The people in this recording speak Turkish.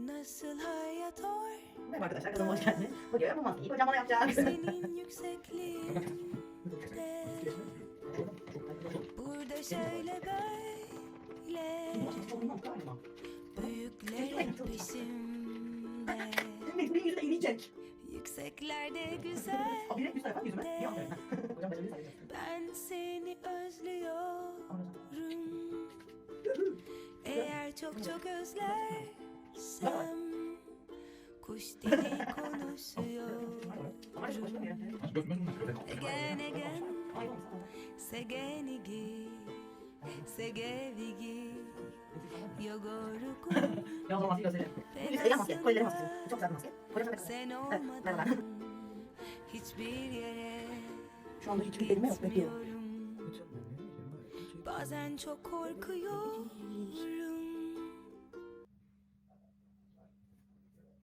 Nasıl hayat or Merhaba arkadaşlar kanalıma hoş geldiniz. Bugün yapma maskeyi kocam bana yapacak. senin yüksekliğinde Burada şöyle böyle Büyüklerin peşimde Benim yüzüne eğilecek. Yükseklerde güzel Abi direkt yüz tarafa yüzüme. Niye aferin? Hocam ben öyle. Ben seni özlüyorum Eğer çok çok özlersem Kuş dili konuşuyorum Again again Segenigi Segevigi Yogoruku Sen olmadan Hiçbir yere Şu anda hiçbir elime yok. Bekliyorum. Bazen çok korkuyorum